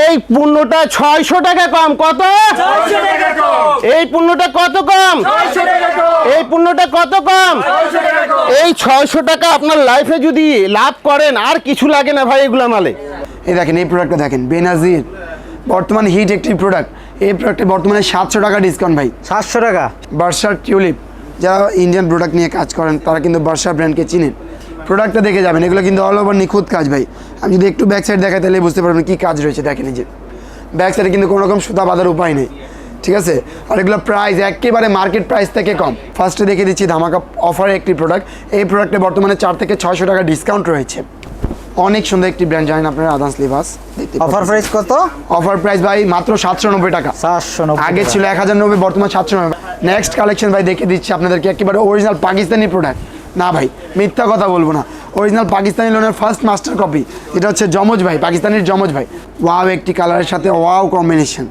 এই পণ্যটা ছয়শো টাকা কম কত? এই পণ্যটা কত কম? এই পণ্যটা কত কম? এই ছয়শো টাকা আপনার লাইফে যদি লাভ করেন আর কিছু লাগে না ভাই এগুলা মালে। এই দেখেন এই প্রোডাক্টটা দেখেন বেনাজির বর্তমান হিট একটি প্রোডাক্ট এই প্রোডাক্টে বর্তমানে সাতশো টাকা ডিসকাউন্ট ভাই। সাতশো টাকা? বার্সার টিউলিপ যারা ইন্ডিয়ান প্রোডাক্ট নিয়ে কাজ করেন তারা কিন্তু বার্সা ব্র্যান্ডকে চিনেন। প্রোডাক্টটা দেখে যাবেন। এগুলো কিন্তু অল ওভার নিখুঁত কাজ ভাই। আমি যদি একটু ব্যাক সাইড দেখাই তাহলে বুঝতে পারবেন কী কাজ রয়েছে। দেখেন যে ব্যাক সাইডে কিন্তু কোনো রকম সুতা বাঁধার উপায় নেই। ঠিক আছে? আর এগুলো প্রাইস একেবারে মার্কেট প্রাইস থেকে কম। ফার্স্টে দেখে দিচ্ছি ধামাকা অফারে একটি প্রোডাক্ট এই প্রোডাক্টে বর্তমানে চার থেকে ছয়শো টাকা ডিসকাউন্ট রয়েছে। অনেক সুন্দর একটি ব্র্যান্ড জানেন আপনারা আদান্স লিভাস অফার প্রাইস কত? অফার প্রাইস ভাই মাত্র সাতশো নব্বই টাকা। সাতশো নব্বই আগে ছিল এক হাজার নব্বই বর্তমান সাতশো নব্বই। নেক্সট কালেকশন ভাই দেখে দিচ্ছি আপনাদেরকে। একেবারে অরিজিনাল পাকিস্তানি প্রোডাক্ট না ভাই, মিথ্যা কথা বলব না। অরিজিনাল পাকিস্তানি লোনের ফার্স্ট মাস্টার কপি যেটা হচ্ছে যমজ ভাই পাকিস্তানির যমজ ভাই। ওয়াও একটি কালারের সাথে ওয়াও কম্বিনেশন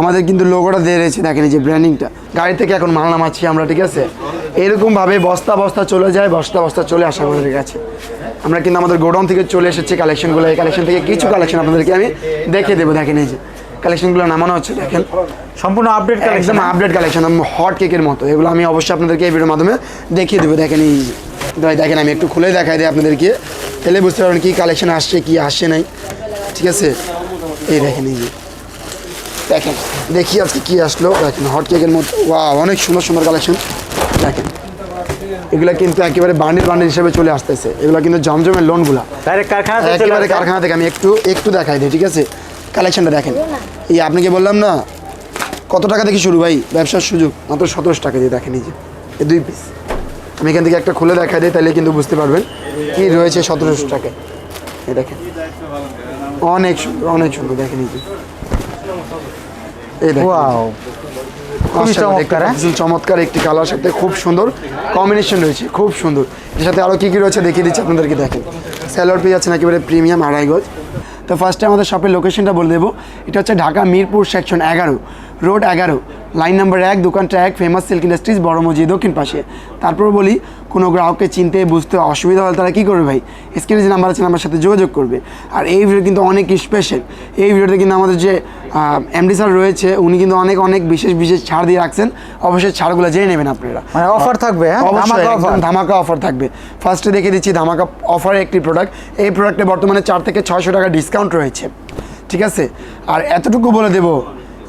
আমাদের কিন্তু লোগোটা দিয়ে রয়েছে দেখেন এই যে ব্র্যান্ডিংটা গাড়ি থেকে এখন মাল নামাচ্ছি আমরা, ঠিক আছে? এরকমভাবে বস্তা বস্তা চলে যায়, বস্তা বস্তা চলে আসা আমাদের কাছে। আমরা কিন্তু আমাদের গোডাউন থেকে চলে এসেছি কালেকশনগুলো এই কালেকশন থেকে কিছু কালেকশন আপনাদেরকে আমি দেখে দেবো, দেখেন এই যে। কালেকশনগুলো নামানো হচ্ছে দেখেন। সম্পূর্ণ update collection update collection hot কেকের মতো। এগুলো আমি অবশ্যই আপনাদেরকে এই ভিডিওর মাধ্যমে দেখিয়ে দেবো। দেখেন এই। ভাই দেখেন আমি একটু খুলে দেখাই দিই আপনাদেরকে। তাহলে বুঝতে পারবেন কী কালেকশন আসছে কি আসছে নাই। ঠিক আছে? এই দেখেন এই যে। দেখেন দেখি আজকে কী আসলো। দেখেন হট কেকের মতো। ওয়া অনেক সুন্দর সুন্দর কালেকশন দেখেন এগুলো কিন্তু একেবারে বান্ডিল বান্ডিল হিসেবে চলে আসতেছে। এগুলো কিন্তু জমজমের লোনগুলা একেবারে কারখানা থেকে আমি একটু একটু দেখাই দিই ঠিক আছে? কালেকশনটা দেখেন। এই আপনাকে বললাম না কত টাকা থেকে শুরু ভাই? ব্যবসার সুযোগ মাত্র সতেরোশো টাকা দিয়ে দেখেন এই যে এই দুই পিস আমি এখান থেকে একটা খুলে দেখা দিই তাহলে কিন্তু বুঝতে পারবেন কি রয়েছে সতেরোশো টাকায়। এই দেখেন অনেক সুন্দর অনেক সুন্দর দেখেন এই যে। এই দেখেন। হ্যাঁ? চমৎকার একটি কালার সাথে খুব সুন্দর কম্বিনেশন রয়েছে খুব সুন্দর। এর সাথে আরও কী কী রয়েছে দেখিয়ে দিচ্ছি আপনাদেরকে দেখেন। স্যালোয়ার পেয়ে যাচ্ছেন একেবারে প্রিমিয়াম আড়াই গজ। তো ফার্স্টে আমাদের শপের লোকেশনটা বলে দেবো। এটা হচ্ছে ঢাকা মিরপুর সেকশন এগারো রোড এগারো। লাইন নাম্বার এক দোকানটা এক ফেমাস সিল্ক ইন্ডাস্ট্রিজ বড় মসজিদ দক্ষিণ পাশে। তারপর বলি কোনো গ্রাহককে চিনতে বুঝতে অসুবিধা হলে তারা কী করবে ভাই? স্ক্রিনে যে নাম্বার আছে নাম্বার সাথে যোগাযোগ করবে। আর এই ভিডিও কিন্তু অনেক স্পেশাল এই ভিডিওতে কিন্তু আমাদের যে এমডি স্যার রয়েছে উনি কিন্তু অনেক অনেক বিশেষ বিশেষ ছাড় দিয়ে রাখছেন। অবশ্যই ছাড়গুলো জেনে নেবেন আপনারা। মানে অফার থাকবে হ্যাঁ? অবশ্যই ধামাকা অফার ধামাকা অফার থাকবে। ফার্স্টে দেখে দিচ্ছি ধামাকা অফারে একটি প্রোডাক্ট এই প্রোডাক্টে বর্তমানে চার থেকে ছয়শো টাকা ডিসকাউন্ট রয়েছে। ঠিক আছে? আর এতটুকু বলে দেবো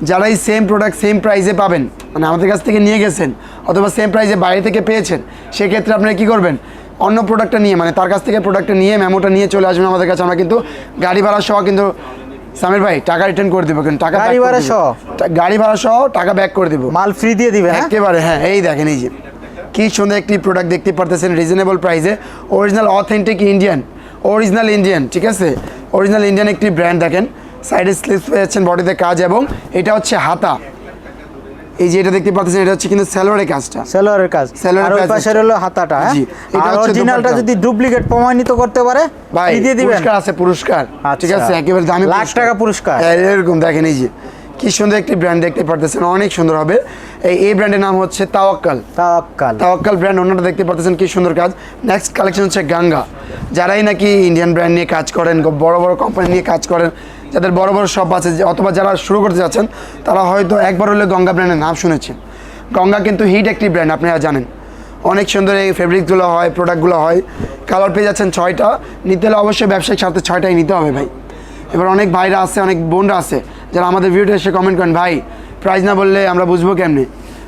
যারা এই সেম প্রোডাক্ট সেম প্রাইসে পাবেন মানে আমাদের কাছ থেকে নিয়ে গেছেন অথবা সেম প্রাইসে বাইরে থেকে পেয়েছেন সেক্ষেত্রে আপনারা কী করবেন? অন্য প্রোডাক্টটা নিয়ে মানে তার কাছ থেকে প্রোডাক্টটা নিয়ে মেমোটা নিয়ে চলে আসবেন আমাদের কাছে। আমরা কিন্তু গাড়ি ভাড়া সহ কিন্তু সামির ভাই টাকা রিটার্ন করে দেবো কিন্তু টাকা গাড়ি ভাড়া সহ? গাড়ি ভাড়া সহ টাকা ব্যাক করে দেবো। মাল ফ্রি দিয়ে দিবে হ্যাঁ? একেবারে হ্যাঁ এই দেখেন এই যে। কি সুন্দর একটি প্রোডাক্ট দেখতে পারতেছেন রিজনেবল প্রাইসে original authentic Indian original Indian ঠিক আছে? অরিজিনাল ইন্ডিয়ান একটি ব্র্যান্ড দেখেন। সাইডে স্লিপস পেয়ে যাচ্ছেন বডিতে কাজ এবং এটা হচ্ছে হাতা। এই যে এটা দেখতে পাচ্ছেন এটা হচ্ছে কিন্তু স্যালোয়ারের কাজটা। সেলোয়ারের কাজ। সেলোয়ারের আর ওই কাজ পাশের হলো হাতাটা হ্যাঁ? জি, এটা অরিজিনালটা যদি ডুপ্লিকেট প্রমাণিত করতে পারে ভাই দিয়ে দিবেন। পুরস্কার আছে পুরস্কার। ঠিক আচ্ছা। আছে একেবারে দামি লাখ টাকা পুরস্কার। হ্যাঁ, এরকম দেখেন এই যে। কি সুন্দর একটি ব্র্যান্ড দেখতে পারতেছেন অনেক সুন্দর হবে। এই এই ব্র্যান্ডের নাম হচ্ছে তাওয়াক্কাল। তাওয়াক্কাল। তাওয়াক্কাল ব্র্যান্ড ওনারা দেখতে পাচ্ছেন কি সুন্দর কাজ। নেক্সট কালেকশন হচ্ছে গাঙ্গা। যারাই নাকি ইন্ডিয়ান ব্র্যান্ড নিয়ে কাজ করেন বড় বড় কোম্পানি নিয়ে কাজ করেন যাদের বড় বড় শপ আছে অথবা যারা শুরু করতে যাচ্ছেন, তারা হয়তো একবার হলে গঙ্গা ব্র্যান্ডের নাম শুনেছেন। গঙ্গা কিন্তু হিট একটি ব্র্যান্ড আপনারা জানেন। অনেক সুন্দর এই ফেব্রিকগুলো হয় প্রোডাক্টগুলো হয়। কালার পেয়ে যাচ্ছেন ছয়টা, নিতে হলে অবশ্যই ব্যবসায়িক স্বার্থে ছয়টাই নিতে হবে ভাই। এবার অনেক ভাইরা আছে, অনেক বোনরা আছে, যারা আমাদের ভিডিওতে এসে কমেন্ট করেন, ভাই প্রাইজ না বললে আমরা বুঝব কেমনি?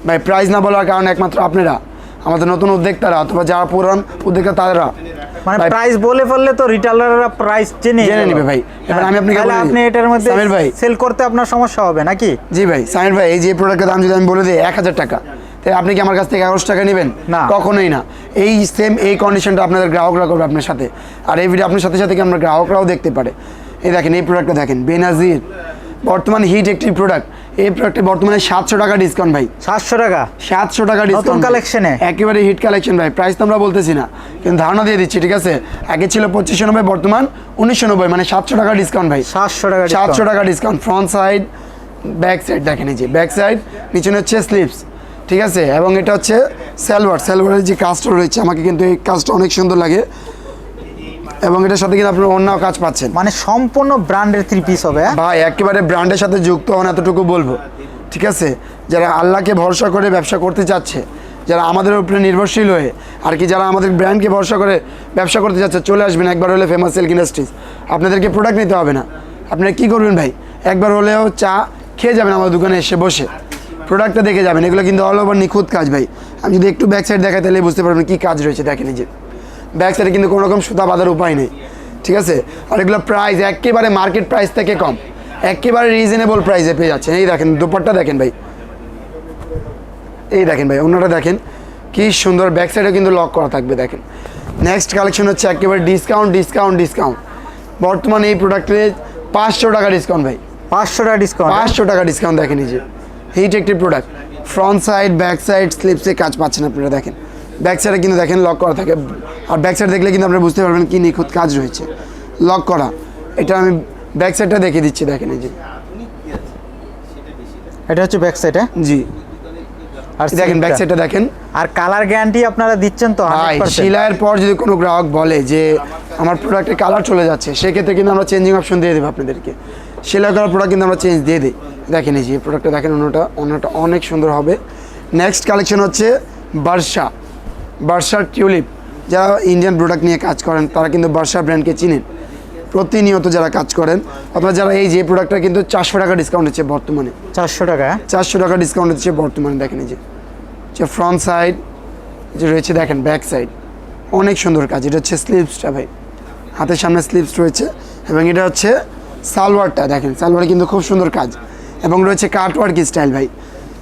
ভাই প্রাইজ না বলার কারণ একমাত্র আপনারা, আমাদের নতুন উদ্যোক্তারা অথবা যারা পুরান উদ্যোক্তা, তারা। মানে প্রাইস বলে ফেললে তো রিটেলাররা প্রাইস জেনে জেনে নিবে। ভাই। এবার আমি আপনাকে তাহলে আপনি এটার মধ্যে সামির ভাই। সেল করতে আপনার সমস্যা হবে নাকি? জি ভাই সামির ভাই এই যে প্রোডাক্টের দাম যদি আমি বলে দিই এক হাজার টাকা। আপনি কি আমার কাছ থেকে এগারোশো টাকা নেবেন? না। কখনোই না। এই সেম এই কন্ডিশনটা আপনাদের গ্রাহকরা করবে আপনার সাথে। আর এই ভিডিও আপনার সাথে সাথে কি আমরা গ্রাহকরাও দেখতে পারে। এই দেখেন এই প্রোডাক্টটা দেখেন বেনাজির বর্তমান হিট একটি প্রোডাক্ট এই প্রোডাক্টে বর্তমানে সাতশো টাকা ডিসকাউন্ট ভাই। সাতশো টাকা? সাতশো টাকা ডিসকাউন্ট এ? একেবারে হিট কালেকশন ভাই। প্রাইস তো আমরা বলতেছি না। কিন্তু ধারণা দিয়ে দিচ্ছি ঠিক আছে? আগে ছিল পঁচিশশো নব্বই বর্তমান উনিশশো নব্বই মানে সাতশো টাকা ডিসকাউন্ট ভাই। সাতশো টাকা সাতশো। টাকা discount front side back side দেখেন এই যে ব্যাক সাইড নিচনে হচ্ছে স্লিপস ঠিক আছে? এবং এটা হচ্ছে সালোয়ার সেলভারের যে কাজটা রয়েছে আমাকে কিন্তু এই কাজটা অনেক সুন্দর লাগে। এবং এটার সাথে কিন্তু আপনার অন্য কাজ পাচ্ছেন। মানে সম্পূর্ণ ব্র্যান্ডের থ্রি পিস হবে হ্যাঁ? ভাই একেবারে ব্র্যান্ডের সাথে যুক্ত হন এতটুকু বলব। ঠিক আছে? যারা আল্লাহকে ভরসা করে ব্যবসা করতে চাচ্ছে যারা আমাদের উপরে নির্ভরশীল হয়ে আর কি যারা আমাদের ব্র্যান্ডকে ভরসা করে ব্যবসা করতে চাচ্ছে চলে আসবেন একবার হলে ফেমাস সিল্ক ইন্ডাস্ট্রিজ আপনাদেরকে প্রোডাক্ট নিতে হবে না। আপনারা কী করবেন ভাই? একবার হলেও চা খেয়ে যাবেন আমাদের দোকানে এসে বসে। প্রোডাক্টটা দেখে যাবেন। এগুলো কিন্তু অল ওভার নিখুঁত কাজ ভাই। আমি যদি একটু ব্যাক সাইড দেখাই তাহলে বুঝতে পারবেন কী কাজ রয়েছে। দেখেন যে। ব্যাক সাইডে কিন্তু কোনো রকম সুতা বাঁধার উপায় নেই ঠিক আছে? আর এগুলো প্রাইস একেবারে মার্কেট প্রাইস থেকে কম একেবারে রিজনেবল প্রাইসে পেয়ে যাচ্ছেন। এই দেখেন দুপাট্টা দেখেন ভাই। এই দেখেন ভাই অন্যটা দেখেন। কি সুন্দর ব্যাক সাইডে কিন্তু লক করা থাকবে দেখেন। নেক্সট কালেকশন হচ্ছে একেবারে ডিসকাউন্ট ডিসকাউন্ট ডিসকাউন্ট বর্তমানে এই প্রোডাক্টে পাঁচশো টাকা ডিসকাউন্ট ভাই। পাঁচশো টাকা ডিসকাউন্ট পাঁচশো টাকা ডিসকাউন্ট দেখেন এই যে। হিট একটি product front side back side স্লিপসে কাজ পাচ্ছেন আপনারা দেখেন। ব্যাক সাইডে কিন্তু দেখেন লক করা থাকে। আর ব্যাক সাইড দেখলে কিন্তু আপনারা বুঝতে পারবেন কি নিখুঁত কাজ রয়েছে। লক করা। এটা আমি ব্যাক সাইডটা দেখিয়ে দিচ্ছি দেখেন এই যে। এটা হচ্ছে ব্যাক সাইড? হ্যাঁ জি। আর দেখেন ব্যাক সাইডটা দেখেন। আর কালার গ্যারান্টি আপনারা দিচ্ছেন তো ভাই 100% শিলাইয়ের পর যদি কোনো গ্রাহক বলে যে আমার প্রোডাক্টের কালার চলে যাচ্ছে সেক্ষেত্রে কিন্তু আমরা চেঞ্জিং অপশন দিয়ে দেবো আপনাদেরকে। সেলাই করার প্রোডাক্ট কিন্তু আমরা চেঞ্জ দিয়ে দিই। দেখেন এই যে প্রোডাক্টটা দেখেন অন্যটা অন্যটা অনেক সুন্দর হবে। নেক্সট কালেকশন হচ্ছে বার্সা। বার্সার টিউলিপ। যারা ইন্ডিয়ান প্রোডাক্ট নিয়ে কাজ করেন তারা কিন্তু বার্সা ব্র্যান্ডকে চিনেন। প্রতিনিয়ত যারা কাজ করেন অথবা যারা এই যে প্রোডাক্টটা কিন্তু চারশো টাকা ডিসকাউন্ট হচ্ছে বর্তমানে। চারশো টাকা? চারশো টাকা ডিসকাউন্ট হচ্ছে বর্তমানে দেখেন এই যে। যে ফ্রন্ট সাইড যে রয়েছে দেখেন ব্যাক সাইড অনেক সুন্দর কাজ এটা হচ্ছে স্লিভসটা ভাই। হাতের সামনে স্লিভস রয়েছে এবং এটা হচ্ছে সালোয়ারটা দেখেন সালোয়ারে কিন্তু খুব সুন্দর কাজ। এবং রয়েছে কাটওয়ার্ক স্টাইল ভাই।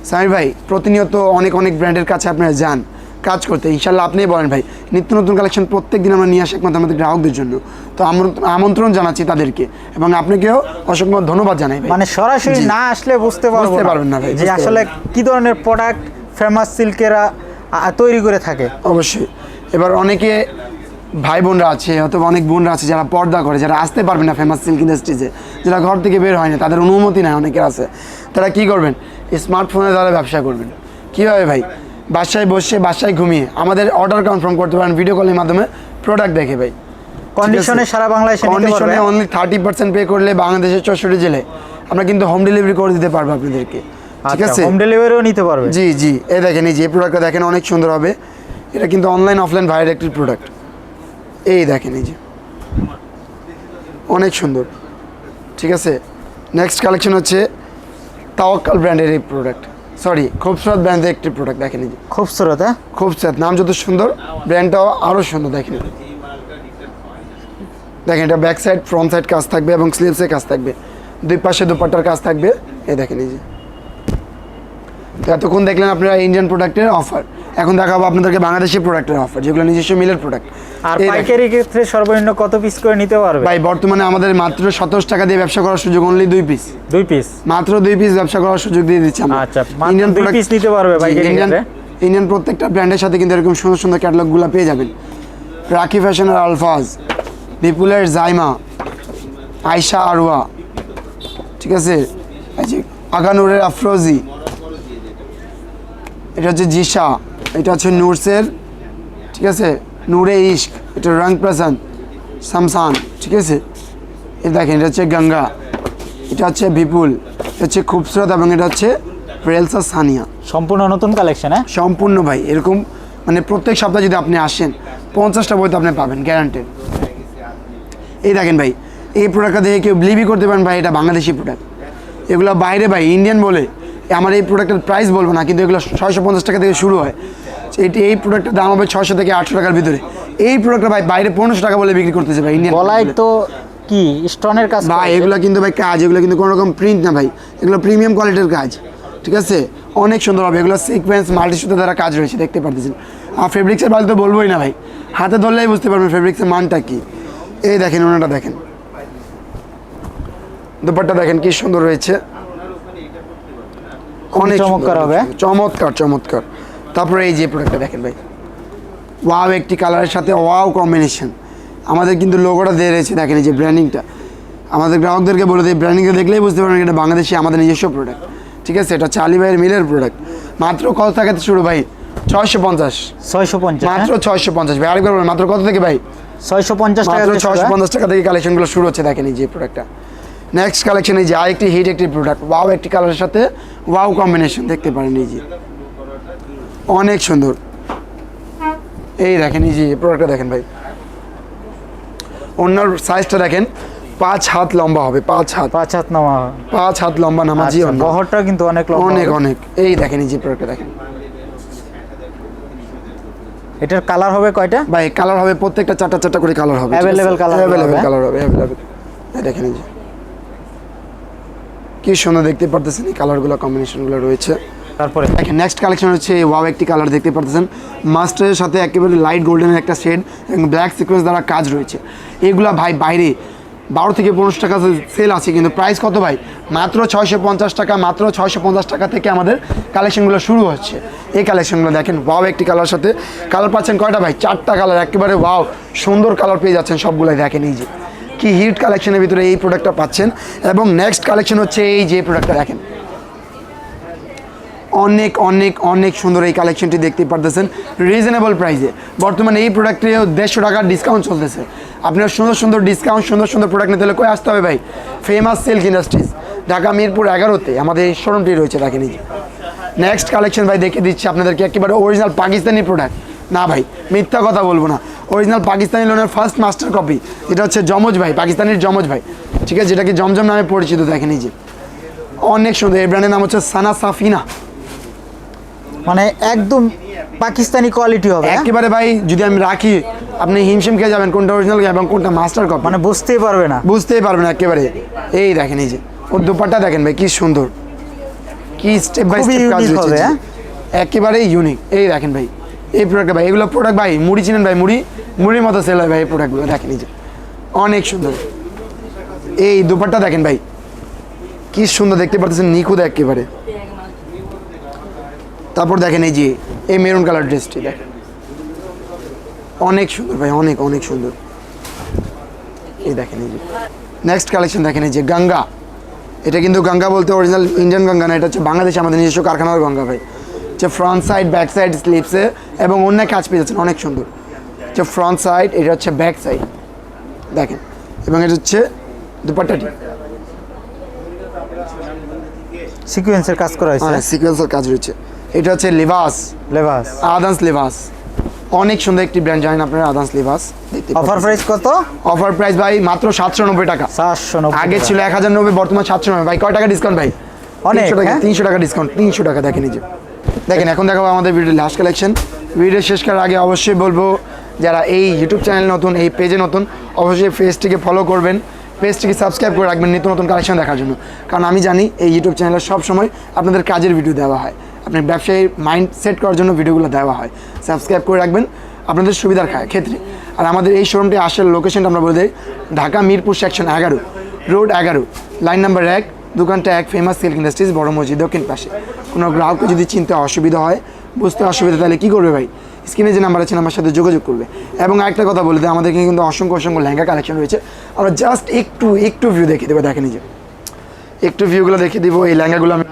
সামির ভাই প্রতিনিয়ত অনেক অনেক ব্র্যান্ডের কাছে আপনারা যান। কাজ করতে। ইনশাল্লাহ আপনিই বলেন ভাই নিত্য নতুন কালেকশন প্রত্যেক দিন আমরা নিয়ে আসি একমাত্র আমাদের গ্রাহকদের জন্য। তো আমন্ত্রণ- আমন্ত্রণ জানাচ্ছি তাদেরকে এবং আপনাকেও অসংখ্য ধন্যবাদ জানাই মানে সরাসরি না আসলে বুঝতে বুঝতে পারবেন না ভাই, যে আসলে কি ধরনের প্রোডাক্ট ফেমাস সিল্কেরা তৈরি করে থাকে। অবশ্যই। এবার অনেকে ভাই বোনরা আছে অথবা অনেক বোনরা আছে যারা পর্দা করে যারা আসতে পারবে না ফেমাস সিল্ক ইন্ডাস্ট্রিজে যারা ঘর থেকে বের হয় না তাদের অনুমতি নেই অনেকের আছে। তারা কি করবেন? স্মার্টফোনের দ্বারা ব্যবসা করবেন। কীভাবে ভাই? বাসায় বসে বাসায় ঘুমিয়ে আমাদের অর্ডার কনফার্ম করতে পারেন ভিডিও কলের মাধ্যমে প্রোডাক্ট দেখে ভাই। কন্ডিশনে সারা বাংলাদেশে কন্ডিশনে অনলি থার্টি পার্সেন্ট পে করলে বাংলাদেশের চৌষট্টি জেলে আমরা কিন্তু হোম ডেলিভারি করে দিতে পারব আপনাদেরকে। ঠিক আছে? হোম ডেলিভারিও নিতে পারবে। জি জি। এ দেখেন এই যে প্রোডাক্টটা দেখেন অনেক সুন্দর হবে। এটা কিন্তু অনলাইন অফলাইন ভাইয়ের একটি প্রোডাক্ট এই দেখেন এই যে। অনেক সুন্দর। ঠিক আছে? নেক্সট কালেকশন হচ্ছে তাওয়াক্কাল ব্র্যান্ডের এই প্রোডাক্ট সরি খুবসুরত ব্র্যান্ডের একটি প্রোডাক্ট দেখেন খুবসুরত হ্যাঁ? খুবসুরত নাম যত সুন্দর ব্র্যান্ডটাও আরও সুন্দর দেখেন দেখেন এটা ব্যাক সাইড ফ্রন্ট সাইড কাজ থাকবে এবং স্লিভসের কাজ থাকবে। দুই পাশে দুপাটার কাজ থাকবে এই দেখেন এই যে। এতক্ষণ দেখলেন আপনারা ইন্ডিয়ান প্রোডাক্টের অফার এখন দেখাবো আপনাদেরকে বাংলাদেশি প্রোডাক্টের অফার যেগুলো নিজস্ব মিলের প্রোডাক্ট আর পাইকারি ক্ষেত্রে সর্বনিম্ন কত পিস করে নিতে পারবে? ভাই বর্তমানে আমাদের মাত্র সতেরো টাকা দিয়ে ব্যবসা করার সুযোগ অনলি দুই পিস দুই পিস মাত্র দুই পিস ব্যবসা করার সুযোগ দিয়ে দিচ্ছি আমরা। আচ্ছা, মাত্র দুই piece নিতে পারবে পাইকারি ইন্ডিয়ান ক্ষেত্রে? ইন্ডিয়ান প্রত্যেকটা ব্র্যান্ডের সাথে কিন্তু এরকম সুন্দর সুন্দর ক্যাটালগুলো পেয়ে যাবেন। রাখি ফ্যাশনের আলফাজ বিপুলের জাইমা আয়শা আরওয়া ঠিক আছে? এই যে আগানুরের আফরোজি এটা হচ্ছে জিশা। এটা হচ্ছে নূরসের ঠিক আছে? নূরে ইশক এটা রং প্রসান শামসান ঠিক আছে? এটা দেখেন এটা হচ্ছে গঙ্গা এটা হচ্ছে বিপুল এটা হচ্ছে খুবসুরত এবং এটা হচ্ছে প্রেলসা সানিয়া। সম্পূর্ণ নতুন কালেকশন হ্যাঁ? সম্পূর্ণ ভাই এরকম মানে প্রত্যেক সপ্তাহে যদি আপনি আসেন পঞ্চাশটা বই তো আপনি পাবেন গ্যারান্টেড এই দেখেন ভাই এই প্রোডাক্টটা দেখে কেউ বিলিভই করতে পারেন ভাই এটা বাংলাদেশি প্রোডাক্ট এগুলো বাইরে ভাই ইন্ডিয়ান বলে আমার এই প্রোডাক্টের প্রাইস বলব না কিন্তু এগুলো ছয়শো পঞ্চাশ টাকা থেকে শুরু হয়। এটি এই প্রোডাক্টের দাম হবে ছশো থেকে আটশো টাকার ভিতরে। এই প্রোডাক্টটা ভাই বাইরে পনেরোশো টাকা বলে বিক্রি করতেছে ভাই ইন্ডিয়ান গলায় তো কি? স্টোনের কাজ ভাই এগুলো কিন্তু ভাই কাজ এগুলো কিন্তু কোনো রকম প্রিন্ট না ভাই। এগুলো প্রিমিয়াম কোয়ালিটির কাজ ঠিক আছে? অনেক সুন্দর হবে। এগুলো সিকোয়েন্স মাল্টি সুতো দ্বারা কাজ রয়েছে দেখতে পারতেছেন। আর ফেব্রিক্সের বাল তো বলবোই না ভাই। হাতে ধরলেই বুঝতে পারবেন ফেব্রিক্সের মানটা কি। এই দেখেন ওনাটা দেখেন। দুপারটা দেখেন কি সুন্দর রয়েছে অনেক চমৎকার হবে। চমৎকার চমৎকার। তারপরে এই যে প্রোডাক্টটা দেখেন ভাই। ওয়াও একটি কালারের সাথে ওয়াও কম্বিনেশন আমাদের কিন্তু লোগোটা দিয়ে রয়েছে দেখেন এই যে ব্র্যান্ডিংটা আমাদের গ্রাহকদেরকে বলে দিই ব্র্যান্ডিংটা দেখলেই বুঝতে পারবেন এটা বাংলাদেশি আমাদের নিজস্ব প্রোডাক্ট ঠিক আছে এটা চালি ভাইয়ের মিলের প্রোডাক্ট মাত্র কত টাকা থেকে শুরু ভাই? ছয়শো পঞ্চাশ। ছয়শো পঞ্চাশ হ্যাঁ? মাত্র ছয়শো পঞ্চাশ ভাই। আরেকবার বলেন মাত্র কত থেকে ভাই? ছয়শো পঞ্চাশ টাকা মাত্র ছয়শো? পঞ্চাশ টাকা থেকে কালেকশনগুলো শুরু হচ্ছে দেখেন এই যে প্রোডাক্টটা নেক্সট কালেকশন এই যে আরেকটি হিট একটি প্রোডাক্ট ওয়াও একটি কালারের সাথে ওয়াও কম্বিনেশন দেখতে পারেন এই যে। অনেক সুন্দর। এই দেখেন এই যে প্রোডাক্টটা দেখেন ভাই। অন্যার সাইজটা দেখেন পাঁচ হাত লম্বা হবে পাঁচ হাত। পাঁচ হাত নামা পাঁচ হাত লম্বা নামা জি অন্য। বহরটা কিন্তু অনেক অনেক অনেক। এই দেখেন এই যে প্রোডাক্টটা দেখেন। এটার কালার হবে কয়টা? ভাই কালার হবে প্রত্যেকটা চারটা চারটা করে কালার হবে Available কালার অ্যাভেলেবেল কালার হবে অ্যাভেলেবেল দেখেন এই যে। কি সুন্দর দেখতে পারতেছেন এই কালারগুলো কম্বিনেশনগুলো রয়েছে। তারপরে দেখেন নেক্সট কালেকশন হচ্ছে ওয়াও একটি কালার দেখতে পারতেছেন। মাস্টারের সাথে একেবারে লাইট গোল্ডেনের একটা শেড এবং ব্ল্যাক সিকোয়েন্স দ্বারা কাজ রয়েছে। এগুলা ভাই বাইরে বারো থেকে পনেরোশো টাকা সেল আছে, কিন্তু প্রাইস কত ভাই? মাত্র ছয়শো পঞ্চাশ টাকা, মাত্র ছয়শো পঞ্চাশ টাকা থেকে আমাদের কালেকশনগুলো শুরু হচ্ছে। এই কালেকশনগুলো দেখেন ওয়াও একটি কালার সাথে কালার পাচ্ছেন কয়টা ভাই? চারটা কালার একেবারে ওয়াও সুন্দর কালার পেয়ে যাচ্ছেন সবগুলোই দেখেন এই যে। কি হিট কালেকশনের ভিতরে এই প্রোডাক্টটা পাচ্ছেন। এবং নেক্সট কালেকশন হচ্ছে এই যে প্রোডাক্টটা দেখেন। অনেক অনেক অনেক সুন্দর এই কালেকশনটি দেখতে পারতেছেন। রিজনেবল প্রাইসে বর্তমানে এই প্রোডাক্টে দেড়শো টাকার ডিসকাউন্ট চলতেছে। আপনার সুন্দর সুন্দর ডিসকাউন্ট সুন্দর সুন্দর প্রোডাক্ট নিতে হলে কই আসতে হবে ভাই? Famous silk industries Dhaka, Mirpur, এগারোতে। আমাদের এই শোরুমটি রয়েছে দেখে নিজে নেক্সট কালেকশন ভাই দেখে দিচ্ছি আপনাদেরকে একেবারে অরিজিনাল পাকিস্তানি প্রোডাক্ট না ভাই, মিথ্যা কথা বলব না। অরিজিনাল পাকিস্তানি লোনের ফার্স্ট মাস্টার কপি যেটা হচ্ছে জমজ ভাই, পাকিস্তানের জমজ ভাই। ঠিক আছে, যেটা কি জমজম নামে পরিচিত দেখে নিজে অনেক সুন্দর, এই ব্র্যান্ডের নাম হচ্ছে সানা সাফিনা। মানে একদম পাকিস্তানি কোয়ালিটি হবে হ্যাঁ? একেবারে ভাই যদি আমি রাখি আপনি হিমশিম খেয়ে যাবেন কোনটা অরিজিনাল এবং কোনটা মাস্টার কপি মানে বুঝতেই পারবে না। বুঝতেই পারবে না একেবারে। এই দেখেন এই যে ওর দুপাট্টা দেখেন ভাই কি সুন্দর। কি স্টেপ বাই স্টেপ কাজ রয়েছে হ্যাঁ? একেবারে ইউনিক এই দেখেন ভাই এই প্রোডাক্ট ভাই এগুলো প্রোডাক্ট ভাই মুড়ি চিনেন ভাই মুড়ি মুড়ির মতো সেল হয় ভাই এই প্রোডাক্টগুলো দেখেন এই যে। অনেক সুন্দর। এই দুপাট্টা দেখেন ভাই কি সুন্দর দেখতে পারতেছেন নিখুঁত একেবারে। তারপর দেখেন এই যে এই মেরুন কালার ড্রেসটি দেখেন। অনেক সুন্দর ভাই অনেক অনেক সুন্দর। এই দেখেন এই যে। নেক্সট কালেকশন দেখেন এই যে গঙ্গা এটা কিন্তু গঙ্গা বলতে অরিজিনাল ইন্ডিয়ান গঙ্গা না এটা হচ্ছে বাংলাদেশে আমাদের নিজস্ব কারখানার গঙ্গা ভাই। যে ফ্রন্ট সাইড ব্যাক সাইড স্লিপসে এবং অন্য কাজ পেয়ে যাচ্ছেন অনেক সুন্দর। যে ফ্রন্ট সাইড এটা হচ্ছে ব্যাক সাইড দেখেন এবং এটা হচ্ছে দুপাট্টাটি সিকুয়েন্সের কাজ করা হয়েছে। হ্যাঁ সিকোয়েন্সের কাজ রয়েছে। এটা হচ্ছে লিভাস লেবাস আদান্স লিভাস অনেক সুন্দর একটি ব্র্যান্ড জানেন আপনারা আদান্স লিভাস অফার প্রাইস কত? অফার প্রাইস ভাই মাত্র সাতশো নব্বই টাকা। নব্বই আগে ছিল এক হাজার নব্বই বর্তমান সাতশো নব্বই। ভাই কয় টাকা ডিসকাউন্ট ভাই? অনেক, টাকা হ্যাঁ? তিনশো টাকা ডিসকাউন্ট তিনশো টাকা দেখেন এই যে। দেখেন এখন দেখাবো আমাদের ভিডিও লাস্ট কালেকশন ভিডিও শেষ করার আগে অবশ্যই বলব যারা এই ইউটিউব চ্যানেল নতুন এই পেজে নতুন অবশ্যই পেজটিকে ফলো করবেন। পেজটিকে সাবস্ক্রাইব করে রাখবেন নিত্য নতুন কালেকশন দেখার জন্য। কারণ আমি জানি এই ইউটিউব চ্যানেলে সব সময় আপনাদের কাজের ভিডিও দেওয়া হয়। আপনার ব্যবসায়ী মাইন্ড সেট করার জন্য ভিডিওগুলো দেওয়া হয়। সাবস্ক্রাইব করে রাখবেন, আপনাদের সুবিধার ক্ষেত্রে। আর আমাদের এই শোরুমটি আসার লোকেশনটা আমরা বলে দিই, ঢাকা মিরপুর সেকশন এগারো রোড এগারো লাইন নাম্বার এক, দোকানটা এক ফেমাস সিল্ক ইন্ডাস্ট্রিজ বড় মসজিদ, দক্ষিণ পাশে। কোনো গ্রাহককে যদি চিনতে অসুবিধা হয়, বুঝতে অসুবিধা, তাহলে কী করবে ভাই? স্ক্রিনে যে নাম্বার আছে আমার সাথে যোগাযোগ করবে। এবং আরেকটা কথা বলে দিই, আমাদের কিন্তু অসংখ্য অসংখ্য লেহেঙ্গা কালেকশন রয়েছে। আমরা জাস্ট একটু একটু ভিউ দেখিয়ে দেবো দেখে নিজে একটু ভিউগুলো দেখে দিব, এই লেহেঙ্গাগুলো আমি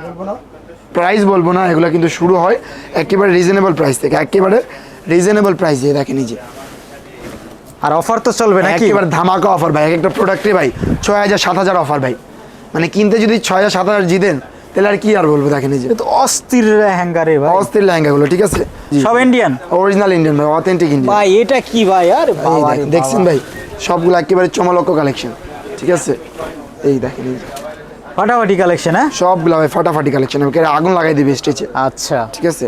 প্রাইস বলব না এগুলো কিন্তু শুরু হয় একেবারে রিজনেবল প্রাইস থেকে একেবারে রিজনেবল প্রাইস দিয়ে দেখে নিজে আর অফার তো চলবে না একেবারে ধামাকা অফার ভাই এক একটা প্রোডাক্টে ভাই ছয় হাজার সাত হাজার অফার ভাই। মানে কিনতে যদি ছয় হাজার সাত হাজার জিতেন তাহলে আর কি আর বলব দেখেন এই যে। অস্থির হ্যাঙ্গারে ভাই। অস্থির লেহেঙ্গাগুলো ঠিক আছে? সব ইন্ডিয়ান অরিজিনাল ইন্ডিয়ান ভাই অথেন্টিক ইন্ডিয়ান ভাই এটা কি ভাই? আর দেখছেন ভাই সবগুলো একেবারে চমলক্ষ কালেকশন ঠিক আছে? এই দেখেন এই। ফাটাফাটি কালেকশন হ্যাঁ? সবগুলো ভাই ফাটাফাটি কালেকশন আগুন লাগাই দিবে স্টেজে আচ্ছা। ঠিক আছে?